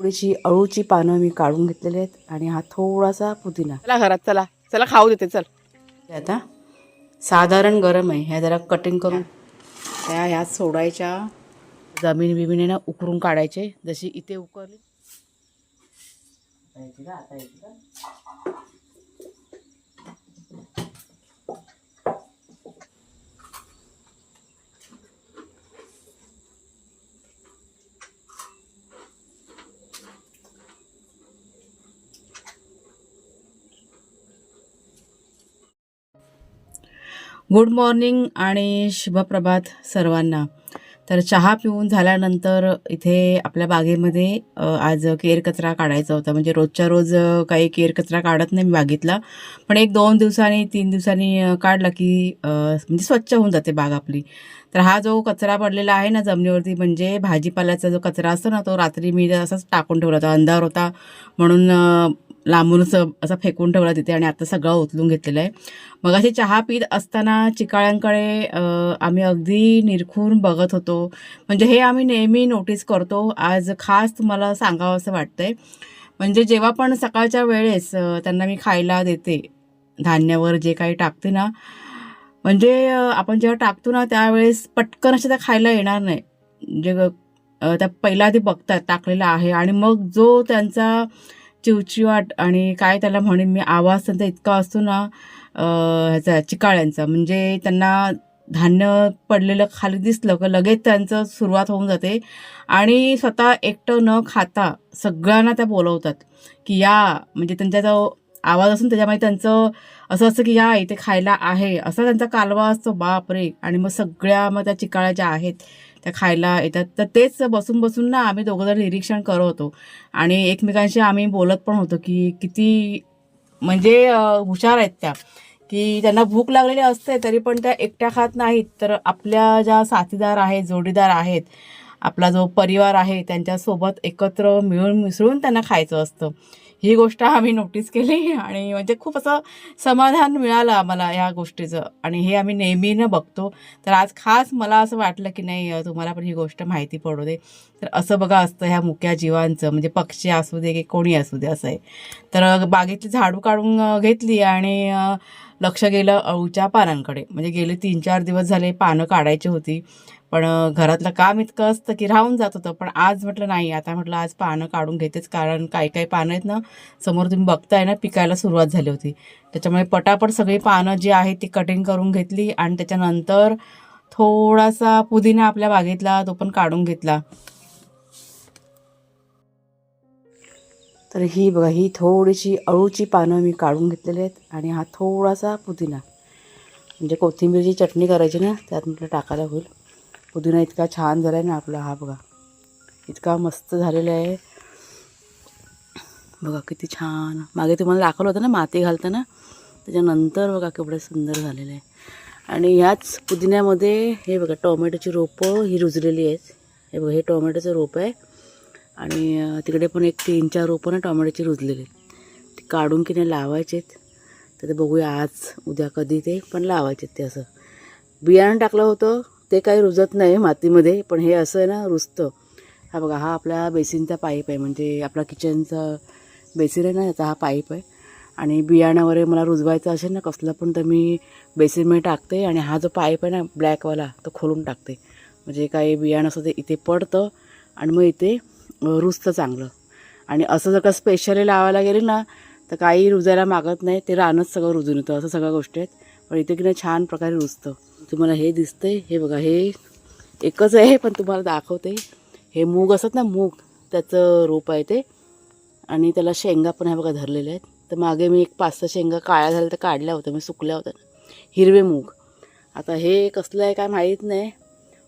थोडीशी अळूची पानं मी काढून घेतलेली आहेत आणि हा थोडासा पुदिना. चला घरात चला. चला खाऊ देते चल. आता साधारण गरम आहे. ह्या जरा कटिंग करून त्या ह्या सोडायच्या जमीन बिमीने ना उकरून काढायचे. जशी इथे उकरली आता येते का? आता येते का? गुड मॉर्निंग आणि शुभप्रभात सर्वांना. तर चहा पिऊन झाल्यानंतर इथे आपल्या बागेमध्ये आज केर कचरा काढायचा होता. म्हणजे रोजच्या रोज काही केर कचरा काढत नाही मी बागेतला. पण एक दोन दिवसांनी तीन दिवसांनी काढला की म्हणजे स्वच्छ होऊन जाते बाग आपली. तर हा जो कचरा पडलेला आहे ना जमिनीवरती म्हणजे भाजीपाल्याचा जो कचरा असतो ना तो रात्री मी असाच टाकून ठेवला होता अंधार होता. म्हणून लांबूनच असा फेकून ठेवला तिथे आणि आता सगळं उचलून घेतलेलं आहे. मग असे चहा पीत असताना चिकाळ्यांकडे आम्ही अगदी निरखून बघत होतो. म्हणजे हे आम्ही नेहमी नोटीस करतो. आज खास तुम्हाला सांगावं असं वाटतंय. म्हणजे जेव्हा पण सकाळच्या वेळेस त्यांना मी खायला देते धान्यावर जे काही टाकते ना म्हणजे आपण जेव्हा टाकतो ना त्यावेळेस पटकन अशा त्या खायला येणार नाही. म्हणजे त्या पहिला आधी बघतात टाकलेला आहे आणि मग जो त्यांचा चिवचिवाट आणि काय त्याला म्हणेन मी आवाज त्यांचा इतका असतो ना ह्याचा चिकाळ्यांचा. म्हणजे त्यांना धान्य पडलेलं खाली दिसलं का लगेच त्यांचं सुरुवात होऊन जाते. आणि स्वतः एकटं न खाता सगळ्यांना त्या बोलवतात की या म्हणजे त्यांचा जो आवाज असून त्याच्यामध्ये त्यांचं असं असतं की या इथे खायला आहे. असा त्यांचा कालवा असतो. बापरे! आणि मग सगळ्या मग त्या चिकाळ्या ज्या आहेत त्या खायला येतात. तर तेच बसून बसून ना आम्ही दोघं जण निरीक्षण करत होतो. आणि एकमेकांशी आम्ही बोलत पण होतो की किती म्हणजे हुशार आहेत त्या. की त्यांना भूक लागलेली असते तरी पण त्या एकट्या खात नाहीत. तर आपल्या ज्या साथीदार आहेत जोडीदार आहेत आपला जो परिवार आहे त्यांच्यासोबत एकत्र मिळून मिसळून त्यांना खायचं असतं. ही गोष्ट आम्ही नोटीस केली आणि म्हणजे खूप असं समाधान मिळालं आम्हाला या गोष्टीचं. आणि हे आम्ही नेहमीनं बघतो. तर आज खास मला असं वाटलं की नाही तुम्हाला पण ही गोष्ट माहिती पडू दे. तर असं बघा असतं ह्या मुक्या जीवांचं. म्हणजे पक्षी असू दे की कोणी असू दे असं आहे. तर बागेतली झाडू काढून घेतली आणि लक्ष गेलं अळूच्या पानांकडे. म्हणजे गेले तीन चार दिवस झाले पानं काढायची होती. पण घरातलं काम इतकं असतं की राहून जात होतं. पण आज म्हटलं नाही आता म्हटलं आज पानं काढून घेतेच. कारण काही काही पानं आहेत ना समोर तुम्ही बघताय ना पिकायला सुरुवात झाली होती. त्याच्यामुळे पटापट सगळी पानं जी आहेत ती कटिंग करून घेतली आणि त्याच्यानंतर थोडासा पुदिना आपल्या बागेतला तो पण काढून घेतला. तर ही बघा ही थोडीशी अळूची पानं मी काढून घेतलेली आहेत आणि हा थोडासा पुदिना. म्हणजे कोथिंबीरची चटणी करायची ना त्यात म्हटलं टाकायला होईल. पुदिना इतका छान झाला आहे ना आपला हा बघा. इतका मस्त झालेला आहे. बघा किती छान. मागे तुम्हाला दाखवलं होतं ना माती घालताना? त्याच्यानंतर बघा केवढं सुंदर झालेलं आहे. आणि ह्याच पुदिन्यामध्ये हे बघा टोमॅटोची रोपं ही रुजलेली आहेत. हे बघा हे टोमॅटोचं रोप आहे. आणि तिकडे पण एक तीन चार रोपं ना टोमॅटोची रुजलेली आहेत. ती काढून की नाही लावायचे आहेत. तर ते बघूया आज उद्या कधी ते पण लावायचे ते असं. बियाणं टाकलं होतं. ते काही रुजत नाही मातीमध्ये पण हे असं आहे ना रुजतं. हा बघा हा आपला बेसिनचा पाईप आहे म्हणजे आपला किचनचा बेसिन आहे ना याचा हा पाईप आहे. आणि बियाणं वगैरे मला रुजवायचं असेल ना कसलं पण तर मी बेसिनमध्ये टाकते आणि हा जो पाईप आहे ना ब्लॅकवाला तो खोलून टाकते. म्हणजे काही बियाणं असं ते इथे पडतं आणि मग इथे रुजतं चांगलं. आणि असं जर का स्पेशली लावायला गेले ना तर काही रुजायला मागत नाही ते रानच सगळं रुजून येतं असं सगळ्या गोष्टी आहेत. पण इथे की नाही छान प्रकारे रुजतं. तुम्हाला हे दिसतंय. हे बघा हे एकच आहे पण तुम्हाला दाखवते. हे मूग असत ना मूग त्याचं रोप आहे ते. आणि त्याला शेंगा पण ह्या बघा धरलेल्या आहेत. तर मागे मी एक पाच सहा शेंगा काळ्या झाल्या तर काढल्या होत्या मी सुकल्या होत्या. हिरवे मूग. आता हे कसलं आहे काय माहीत नाही.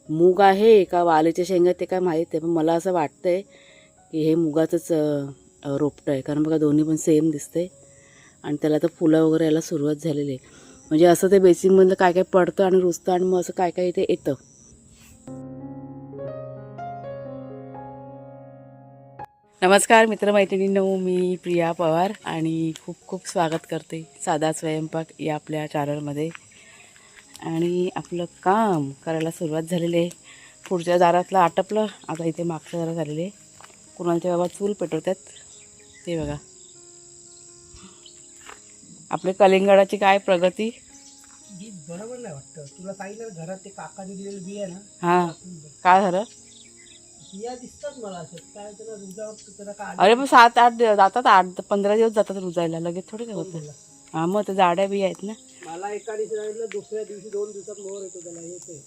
मूग आहे का वालेच्या शेंगा ते काय माहीत आहे पण मला असं वाटतं आहे की हे मुगाचंच रोपटं आहे. कारण बघा दोन्ही पण सेम दिसते आणि त्याला तर फुलं वगैरे यायला सुरुवात झालेली आहे. म्हणजे असं ते बेसिनमधलं काय काय पडतं आणि रुजतं आणि मग असं काय काय इथे येतं. नमस्कार मित्रमैत्रिणींनो मी प्रिया पवार आणि खूप खूप स्वागत करते साधा स्वयंपाक या आपल्या चॅनलमध्ये आणि आपलं काम करायला सुरुवात झालेली आहे. पुढच्या दारातलं आटपलं आता इथे मागच्या दारात झालेले आहे. कुणालच्या बाबा चूल पेटवतात ते बघा. आपले कलिंगडाची काय प्रगती? बरोबर नाही वाटतं. तुला सांगितलं ना घरात ते काकाने दिलेलं बी आहे ना? हां. काय झालं? बिया दिसतात मला असं काय त्याला रुजावर त्याला काय अरे पण सात आठ दिवस जातात. आठ पंधरा दिवस जातात रुजायला. लगेच थोडी काय होतं? हां मग ते जाड्या बिया आहेत ना? मला एका दिवशी सांगितलं दुसऱ्या दिवशी दोन दिवसात मोहर येतो त्याला येते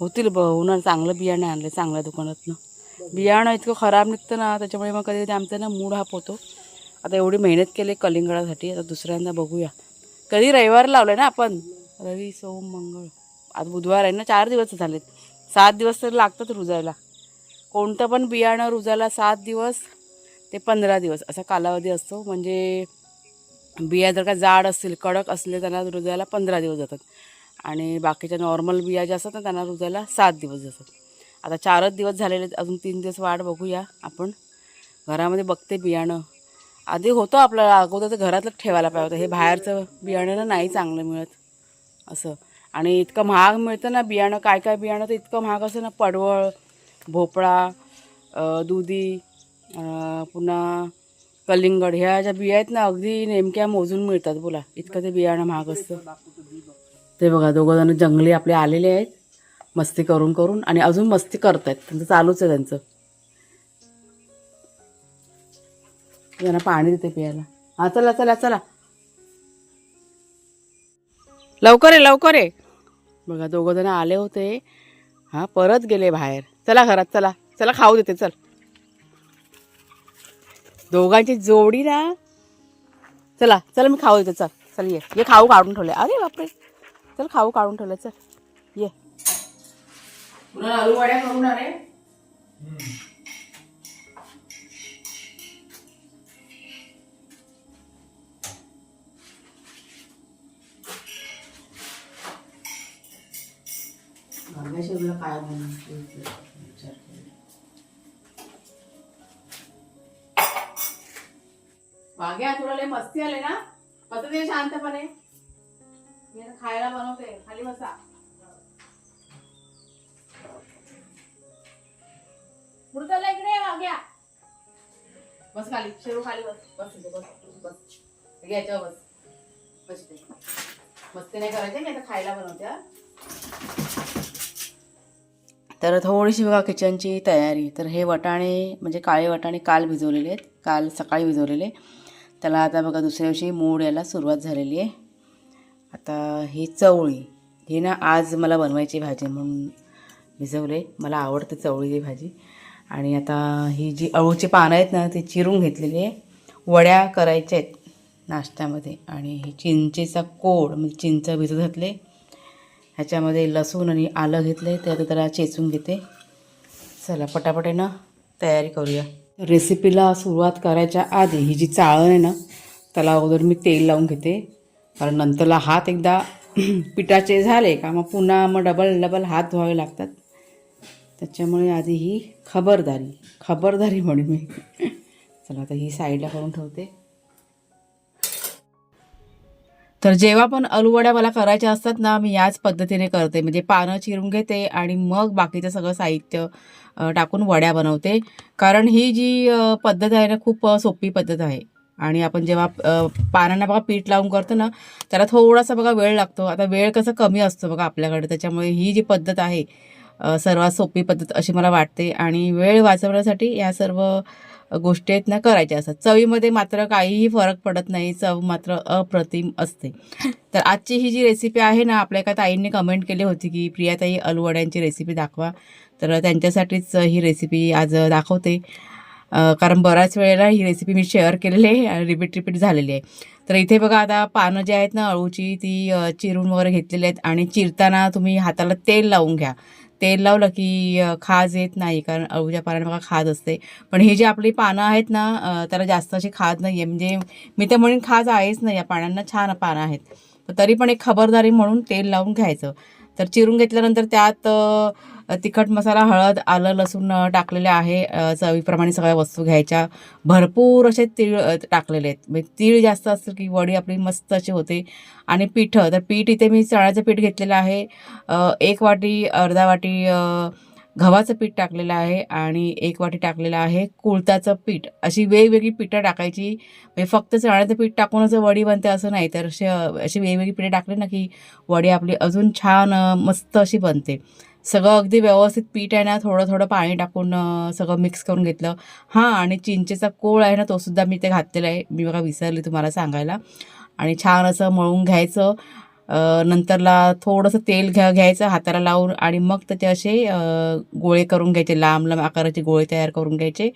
होतील ब चांगलं बियाणं आणलं चांगल्या दुकानातनं बियाणं इतकं खराब निघतं ना त्याच्यामुळे मग कधी कधी आमचा ना मूड हा पोतो आता एवढी मेहनत केली कलिंगडासाठी आता दुसऱ्यांदा बघूया. कधी रविवार लावलं ना आपण? रवी सोम मंगळ. आज बुधवार आहे ना चार दिवस झालेत. सात दिवस तर लागतात रुजायला. कोणतं पण बियाणं रुजायला सात दिवस ते पंधरा दिवस असा कालावधी असतो. म्हणजे बिया जर का जाड असतील कडक असले त्यांना रुजायला पंधरा दिवस जातात. आणि बाकीच्या नॉर्मल बिया ज्या असतात ना त्यांना रुजायला सात दिवस जातात. आता चारच दिवस झालेले आहेत अजून तीन दिवस वाट बघूया आपण. घरामध्ये बघते बियाणं. आधी होतं आपल्याला अगोदर तर घरातलं ठेवायला पाहिजे होतं. हे बाहेरचं बियाणं ना नाही चांगलं मिळत असं. आणि इतकं महाग मिळतं ना बियाणं काय काय बियाणं तर इतकं महाग असतं ना पडवळ भोपळा दुधी पुन्हा कलिंगड ह्या ज्या बिया आहेत ना अगदी नेमक्या मोजून मिळतात बोला. इतकं ते बियाणं महाग असतं. ते बघा दोघं जण जंगली आपले आलेले आहेत मस्ती करून करून आणि अजून मस्ती करत आहेत त्यांचं चालूच आहे त्यांचं. त्यांना पाणी देते प्यायला. हा चला चला चला. लवकर आहे लवकर आहे बघा दोघं जण आले होते. हा परत गेले बाहेर. चला घरात चला. चला खाऊ देते चल. दोघांची जोडी ना. चला चल मी खाऊ देते चल. चल ये. ये खाऊ काढून ठेवले. अरे बापरे. चल खाऊ काढून ठेवले चल. ये. आलू वड्या करून अरे भाग्याशिवला काय बनवायचं विचार केला. भाग्या लय मस्ती आले ना? बस ते शांतपणे. मी खायला बनवते. खाली बसा. मृतला इकडे ये, बस खाली. शेरू खाली बस. बस बस. बस. घ्यायच्या बस. बसते मस्ती नाही करायची मी आता खायला बनवते हा. तर थोडीशी बघा किचनची तयारी. तर हे वटाणे म्हणजे काळे वटाणे काल भिजवलेले आहेत. काल सकाळी भिजवलेले. त्याला आता बघा दुसऱ्या दिवशी मूड यायला सुरुवात झालेली आहे. आता ही चवळी. ही ना आज मला बनवायची भाजी म्हणून भिजवले. मला आवडते चवळीची भाजी. आणि आता ही जी अळूची पानं आहेत ना ती चिरून घेतलेली आहे. वड्या करायच्या आहेत नाश्त्यामध्ये. आणि ही चिंचेचा कोड म्हणजे चिंच भिजत घातले. ह्याच्यामध्ये लसूण आणि आलं घेतलं आहे ते आता त्याला चेचून घेते. चला पटापटेनं तयारी करूया. रेसिपीला सुरुवात करायच्या आधी ही जी चाळण आहे ना त्याला अगोदर मी तेल लावून घेते. कारण नंतरला हात एकदा पिठाचे झाले का मग पुन्हा मग डबल डबल हात धुवावे लागतात. त्याच्यामुळे आधी ही खबरदारी खबरदारी म्हणून मी. चला आता ही साईडला करून ठेवते. तर जेव्हा पण अलुवड्या मला करायच्या असतात ना मी याच पद्धतीने करते. म्हणजे पानं चिरून घेते आणि मग बाकीचं सगळं साहित्य टाकून वड्या बनवते. कारण ही जी पद्धत आहे ना खूप सोपी पद्धत आहे. आणि आपण जेव्हा पानांना बघा पीठ लावून करतो ना त्याला थोडासा बघा वेळ लागतो. आता वेळ कसं कमी असतो बघा आपल्याकडे. त्याच्यामुळे ही जी पद्धत आहे सर्वात सोपी पद्धत अशी मला वाटते. आणि वेळ वाचवण्यासाठी या सर्व गोष्टी आहेत ना करायच्या असतात. चवीमध्ये मात्र काहीही फरक पडत नाही. चव मात्र अप्रतिम असते. तर आजची ही जी रेसिपी आहे ना आपल्या एका ताईंनी कमेंट केली होती की प्रियाताई अलवड्यांची रेसिपी दाखवा. तर त्यांच्यासाठीच ही रेसिपी आज दाखवते. कारण बऱ्याच वेळेला ही रेसिपी मी शेअर केलेली आहे आणि रिपीट रिपीट झालेली आहे. तर इथे बघा आता पानं जी आहेत ना अळूची ती चिरून वगैरे घेतलेली आहेत आणि चिरताना तुम्ही हाताला तेल लावून घ्या. तेल लावलं की खाज येत नाही कारण अळूच्या पानाने मला खाज असते. पण ही जी आपली पानं आहेत ना त्याला जास्त अशी खाज नाही आहे म्हणजे मी तर म्हणेन खाज आहेच नाही या पानांना छान पानं आहेत. तरी पण एक खबरदारी म्हणून तेल लावून घ्यायचं. तर चिरून घेतल्यानंतर त्यात तिखट मसाला हळद आलं लसूण टाकलेले आहे. चवीप्रमाणे सगळ्या वस्तू घ्यायच्या. भरपूर असे तीळ टाकलेले आहेत. म्हणजे तीळ जास्त असतील की वडी आपली मस्त अशी होते. आणि पिठं तर पीठ इथे मी चण्याचं पीठ घेतलेलं आहे. एक वाटी अर्धा वाटी गव्हाचं पीठ टाकलेलं आहे आणि एक वाटी टाकलेलं आहे कुळताचं पीठ. अशी वेगवेगळी पिठं टाकायची. म्हणजे फक्त चण्याचं पीठ टाकूनच वडी बनते असं नाही तर अशी अशी वेगवेगळी पिठं टाकली ना की वडी आपली अजून छान मस्त अशी बनते. सगळं अगदी व्यवस्थित पीठ आहे ना थोडं थोडं पाणी टाकून सगळं मिक्स करून घेतलं. हां आणि चिंचेचा कोळ आहे ना तोसुद्धा मी ते घातलेला आहे. मी बघा विसरले तुम्हाला सांगायला. आणि छान असं मळून घ्यायचं. नंतरला थोडंसं तेल घ्या घ्यायचं हाताला लावून आणि मग त्याचे असे गोळे करून घ्यायचे लांब लांब आकाराचे गोळे तयार करून घ्यायचे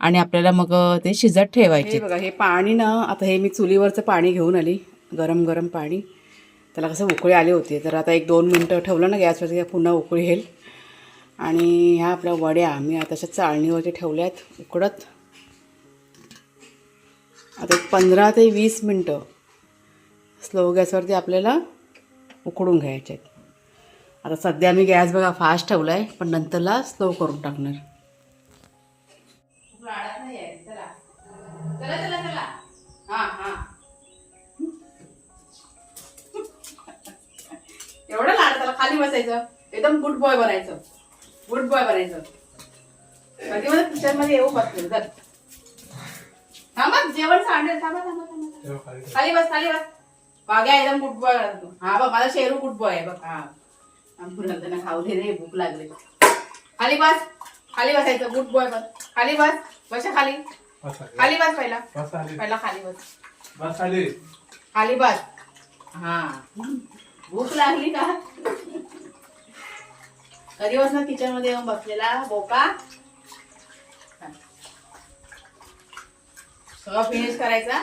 आणि आपल्याला मग ते शिजत ठेवायचे. बघा हे पाणी ना आता हे मी चुलीवरचं पाणी घेऊन आली गरम गरम पाणी. त्याला कसं उकळी आली होती तर आता एक दोन मिनटं ठेवलं ना गॅसवरती पुन्हा उकळी येईल. आणि ह्या आपल्या वड्या मी आता अशा चाळणीवरती ठेवल्यात उकडत. आता एक पंधरा ते वीस मिनटं स्लो गॅसवरती आपल्याला उकडून घ्यायचे आहेत. आता सध्या मी गॅस बघा फास्ट ठेवला आहे पण नंतरला स्लो करून टाकणार. चला. चला चला हां हां. एवढं लाड त्याला खाली बसायचं. एकदम गुड बॉय बनायचं. गुड बॉय बनायचं. कधी मला किचनमध्ये येऊ बसले जर थांबा जेवण सांडेल. थांबा थांबा थांबा. खाली बस खाली बस. बाग्या एकदम गुड बॉय हा बघ माझा शेरू गुड बॉय आहे बघ. हा. त्यांना खाऊ दे रे भूक लागली. खाली बस. खाली बसायचं गुड बॉय बस. खाली बस. बसा खाली. खाली. बस पहिला. पहिला खाली बस. खाली. बस. हा. भूक लागली का? कधी बसणार किचनमध्ये येऊन बसलेला बोका? सगळं फिनिश करायचा?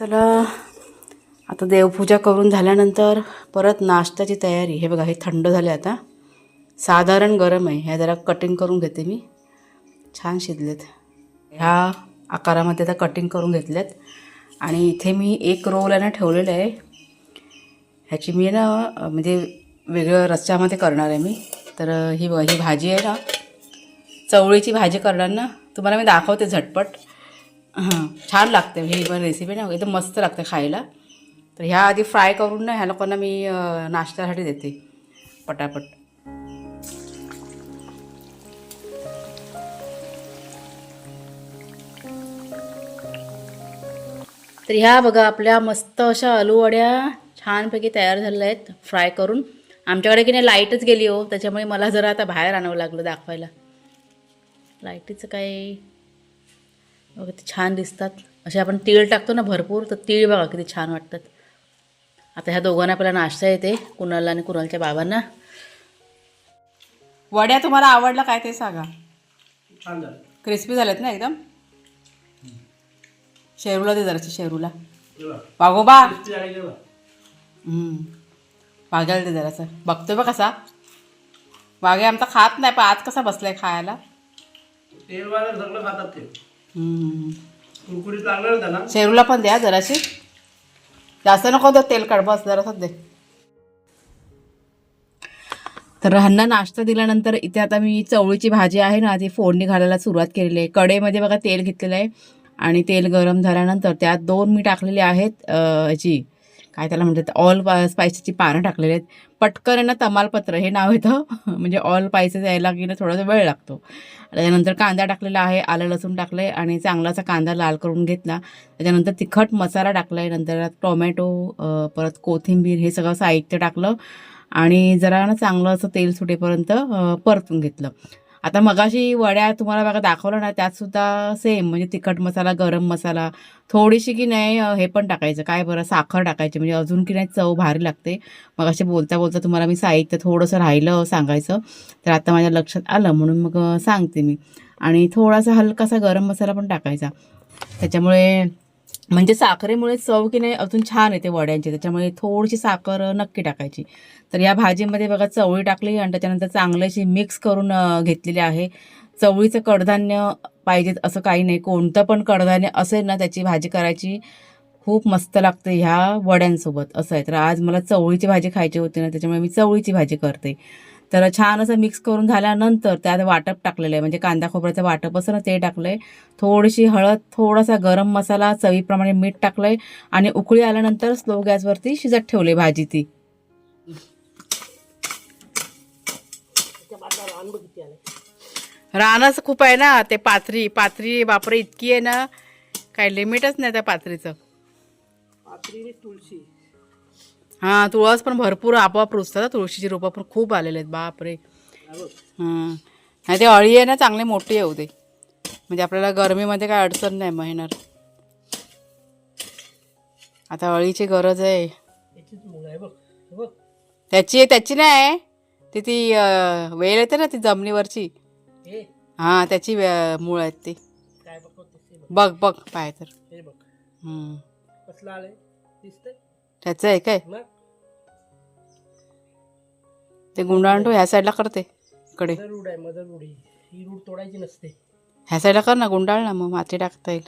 चला आता देवपूजा करून झाल्यानंतर परत नाश्त्याची तयारी. हे बघा हे थंड झाले आता. साधारण गरम आहे. ह्या जरा कटिंग करून घेते मी. छान शिजलेत. ह्या आकारामध्ये आता कटिंग करून घेतल्यात आणि इथे मी एक रोल आहे ना ठेवलेलं आहे. ह्याची मी ना म्हणजे वेगळं रस्त्यामध्ये करणार आहे मी. तर ही ही भाजी आहे ना. चवळीची भाजी करणार ना. तुम्हाला मी दाखवते झटपट. हां. छान लागते. ही पण रेसिपी ना एकदम मस्त लागते खायला. तर ह्या आधी फ्राय करून ना ह्या लोकांना मी नाश्त्यासाठी देते. पटापट. तर ह्या बघा आपल्या मस्त अशा आलूवड्या छानपैकी तयार झालेल्या आहेत फ्राय करून. आमच्याकडे की नाही लाईटच गेली हो. त्याच्यामुळे मला जरा आता बाहेर आणावं लागलं दाखवायला. लाईटीचं काय? बघा ते छान दिसतात. असे आपण तीळ टाकतो ना भरपूर तर तीळ बघा किती छान वाटतात. आता ह्या दोघांना आपल्याला नाश्ता येते कुणालला आणि कुणालच्या बाबांना. वड्या तुम्हाला आवडला काय ते सांगा. छान झालं. क्रिस्पी झालेत ना एकदम? शेरूला दे जराशी शेरूला. किती. हम्म. वाघ्याला दे जरासं. बघतोय बा कसा. वाघे आमचा खात नाही पण आज कसा बसलाय खायला. तेलवाले सगळं खातात ते. कुरकुरीत लागणार त्याला. शेरूला पण द्या जराशी. जास्त नको दे तेल काढ बस जरासच दे तर ह्यांना नाश्ता दिल्यानंतर इथे आता मी चवळीची भाजी आहे ना ती फोडणी घालायला सुरुवात केलेली आहे. कडेमध्ये बघा तेल घेतलेलं आहे आणि तेल गरम झाल्यानंतर त्यात दोन मी टाकलेली आहेत याची ह्याची काय त्याला म्हणतात ऑल स्पायसीची पानं टाकलेली आहेत. पटकन आहे ना तमालपत्र हे नाव येतं. म्हणजे ऑल स्पायसेस यायला की ना थोडासा वेळ लागतो. त्याच्यानंतर कांदा टाकलेला आहे आलं लसूण टाकलं आहे आणि चांगलासा कांदा लाल करून घेतला. त्याच्यानंतर तिखट मसाला टाकला आहे नंतर टोमॅटो परत कोथिंबीर हे सगळं साहित्य टाकलं आणि जरा ना चांगलं असं तेल सुटेपर्यंत परतून घेतलं. आता मगाशी वड्या तुम्हाला बघा दाखवलं ना त्यात सुद्धा सेम म्हणजे तिखट मसाला गरम मसाला. थोडीशी की नाही हे पण टाकायचं. काय बरं साखर टाकायची. म्हणजे अजून की नाही चव भारी लागते. मग असे बोलता बोलता तुम्हाला मी साहित्य थोडंसं राहिलं सांगायचं. तर आता माझ्या लक्षात आलं म्हणून मग सांगते मी. आणि थोडासा हलकासा गरम मसाला पण टाकायचा. त्याच्यामुळे म्हणजे साखरेमुळे चव की नाही अजून छान येते वड्यांची. त्याच्यामुळे थोडीशी साखर नक्की टाकायची. तर या भाजीमध्ये बघा चवळी टाकली आणि त्याच्यानंतर चांगलीशी मिक्स करून घेतलेली आहे. चवळीचं कडधान्य पाहिजेत असं काही नाही. कोणतं पण कडधान्य असेल ना त्याची भाजी करायची खूप मस्त लागते ह्या वड्यांसोबत. असं आहे. तर आज मला चवळीची भाजी खायची होती ना त्याच्यामुळे मी चवळीची भाजी करते. तर छान असं मिक्स करून झाल्यानंतर त्यात वाटप टाकलेलं आहे. म्हणजे कांदा खोबऱ्याचं वाटप असं ना ते टाकलंय. थोडीशी हळद थोडासा गरम मसाला चवीप्रमाणे मीठ टाकलं आहे आणि उकळी आल्यानंतर स्लो गॅसवरती शिजत ठेवली भाजी ती. रानच खूप आहे ना ते पाथरी. पाथरी बापरे इतकी आहे ना. काही लिमिटच नाही त्या पाथरीचं. तुळशी. हां तुळस पण भरपूर आपोआप रुजतात. तुळशीची रोपं पण खूप आलेले आहेत. बापरे. हा. हां नाही ते अळी आहे ना चांगली मोठी येऊ दे म्हणजे आपल्याला गरमीमध्ये काय अडचण नाही मग येणार आता अळीची गरज आहे. त्याची त्याची नाही ती ती वेल येते ना ती जमिनीवरची. हे हां त्याची मूळ आहेत ती. बघ बघ पाय तर. त्याचं आहे काय? ते गुंडाळून ह्या साईडला करते इकडे. मदर रूड आहे मदर रूड ही ही रूट तोडायची नसते. ह्या साईडला कर ना गुंडाळ ना मग माती टाकता येईल.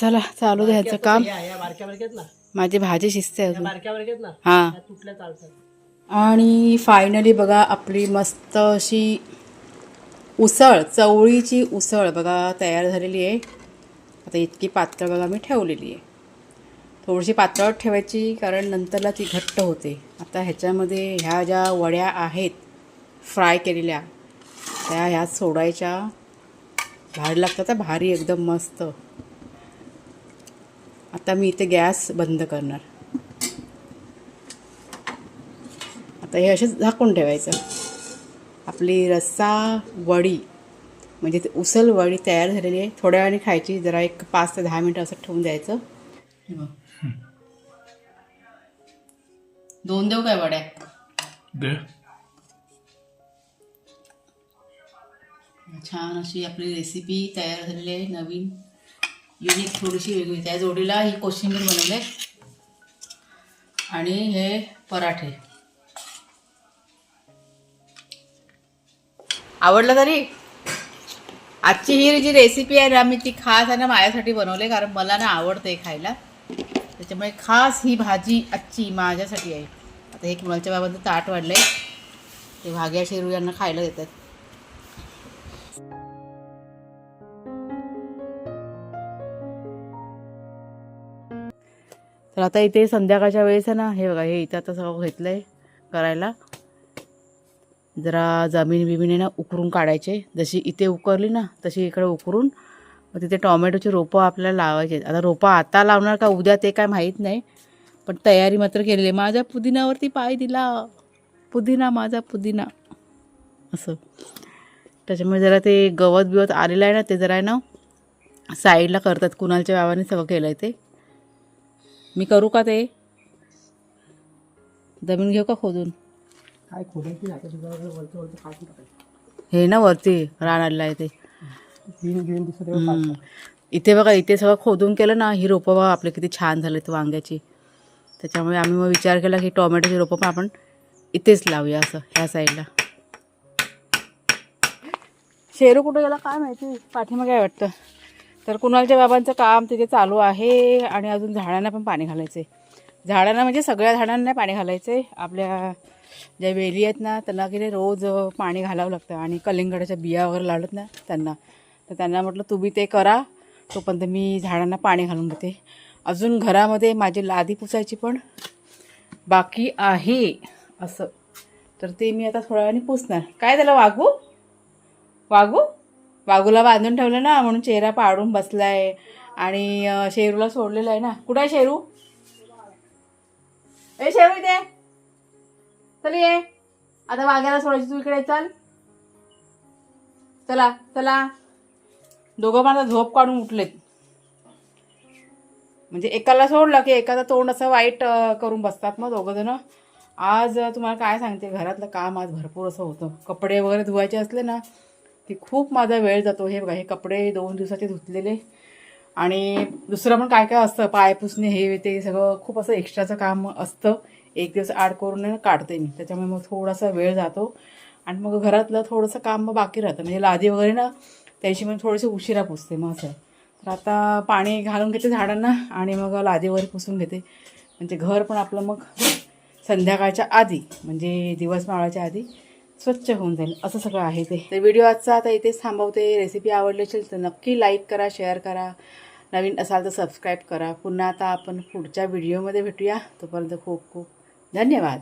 चला चालू दे ह्याचं काम. या या बारक्या बारक्यात ना. माझी भाजी शिजते अजून. बारक्या बारक्यात ना. हां. त्या तुटल्या चालतात. आणि फायनली बघा आपली मस्त अशी उसळ चवळीची उसळ बघा तयार झालेली आहे. आता इतकी पातळ बघा मी ठेवलेली आहे. थोडीशी पातळ ठेवायची कारण नंतरला ती घट्ट होते. आता ह्याच्यामध्ये ह्या ज्या वड्या आहेत फ्राय केलेल्या त्या ह्या सोडायच्या. भारी लागतात त्या भारी एकदम मस्त. आता मी इथे गॅस बंद करणार. आता हे असेच झाकून ठेवायचं. आपली रस्सा वडी म्हणजे ते उसल वडी तयार झालेली आहे. थोड्या वेळाने खायची जरा एक पाच ते दहा मिनटं असं ठेवून द्यायचं. दोन देऊ काय वड्या? दे. छान अशी आपली रेसिपी तयार झालेली आहे नवीन. युनिक थोडीशी वेगळी. त्या जोडीला ही कोशिंबीर बनवले आणि हे पराठे. आवडलं तरी? आजची ही जी रेसिपी आहे ना मी ती खास आहे ना माझ्यासाठी बनवले कारण मला ना आवडते खायला. त्याच्यामुळे खास ही भाजी आजची माझ्यासाठी आहे. आता हे मुलाच्या बाबांचं ताट वाढलंय. ते भाग्या शेरू यांना खायला देतात. तर आता इथे संध्याकाळच्या वेळेस आहे ना हे बघा हे इथं आता सगळं घेतलं आहे करायला. जरा जमीन बिमीने ना उकरून काढायचे. जशी इथे उकरली ना तशी इकडे उकरून. मग तिथे टॉमॅटोची रोपं आपल्याला लावायचे आता रोपं आता लावणार का उद्या ते काय माहीत नाही. पण तयारी मात्र केलेली आहे. माझ्या पुदिनावरती पाय दिला. पुदिना माझा पुदिना. असं. त्याच्यामुळे जरा ते गवत बिवत आलेलं आहे ना ते जरा आहे ना साईडला करतात. कुणालच्या बाबांनी सगळं केलं आहे ते. मी करू का ते? जमीन घेऊ का खोदून? काय हे ना वरती रानाला आहे ते. इथे बघा इथे सगळं खोदून केलं ना ही रोपं बघा आपले किती छान झालेत वांग्याची. त्याच्यामुळे आम्ही मग विचार केला की टोमॅटोचे रोपं पण आपण इथेच लावूया असं ह्या साईडला. शेरू कुठं गेला काय माहिती? पाठीमागे काय वाटतं. तर कुणालच्या बाबांचं काम तिथे चालू आहे आणि अजून झाडांना पण पाणी घालायचं आहे झाडांना म्हणजे सगळ्या झाडांना पाणी घालायचं आहे आपल्या ज्या वेली आहेत ना त्यांना की नाही रोज पाणी घालावं लागतं. आणि कलिंगडाच्या बिया वगैरे लावत ना त्यांना. तर त्यांना म्हटलं तुम्ही ते करा. तोपर्यंत मी झाडांना पाणी घालून घेते अजून घरामध्ये माझी लादी पुसायची पण बाकी आहे असं. तर ते मी आता थोड्या वेळाने पुसणार. काय त्याला वागू वागू वागूला बांधून ठेवलं ना म्हणून चेहरा पाडून बसलाय. आणि शेरूला सोडलेलं आहे ना. कुठं आहे शेरू? ए शेरू इथे. चल ये. आता वाघ्याला सोडायची तू इकडे चल. चला चला. दोघं पण झोप काढून उठलेत. म्हणजे एकाला सोडलं की एकाचं तोंड असं वाईट करून बसतात मग दोघं जण. आज तुम्हाला काय सांगते घरातलं काम आज भरपूर असं होतं. कपडे वगैरे धुवायचे असले ना की खूप माझा वेळ जातो. हे बघा हे कपडे दोन दिवसाचे धुतलेले. आणि दुसरं पण काय काय असतं पाय पुसणे हे ते सगळं खूप असं एक्स्ट्राचं काम असतं. एक दिवस आड करून ना काढते मी. त्याच्यामुळे मग थोडासा वेळ जातो. आणि मग घरातलं थोडंसं काम मग बाकी राहतं. म्हणजे लादी वगैरे ना त्याची मग थोडीशी उशिरा पुसते मग असं. तर आता पाणी घालून घेते झाडांना आणि मग लादीवर पुसून घेते. म्हणजे घर पण आपलं मग संध्याकाळच्या आधी म्हणजे दिवस मावळाच्या आधी स्वच्छ होऊन जाईल. असं सगळं आहे ते. तर व्हिडिओ आजचा आता इथेच थांबवते. रेसिपी आवडली असेल तर नक्की लाईक करा शेअर करा. नवीन असाल तर सबस्क्राईब करा. पुन्हा आता आपण पुढच्या व्हिडिओमध्ये भेटूया. तोपर्यंत खूप खूप धन्यवाद.